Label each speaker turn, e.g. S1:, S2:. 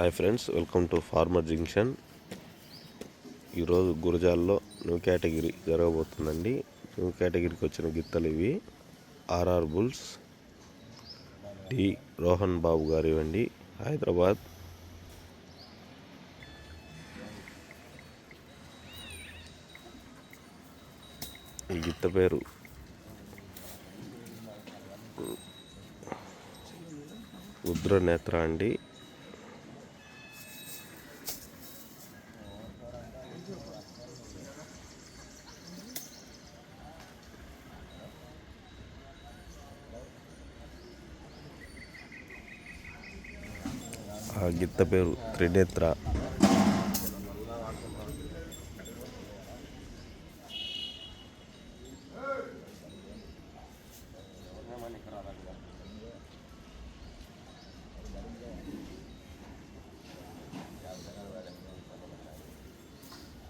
S1: Hi friends welcome to farmer junction ఈరోజు గురజాల్లో new category జరగబోతుందండి. న్యూ కేటగిరీకి వచ్చిన గిత్తలు ఇవి. RR bulls D Rohan Babu garu ఇవ్వండి. హైదరాబాద్. ఈ గిత్త పేరు ఉద్ర నేత్ర అండి. ಅಗಿತ್ತ பேர் ತ್ರಿದೇત્ર ಮನೆ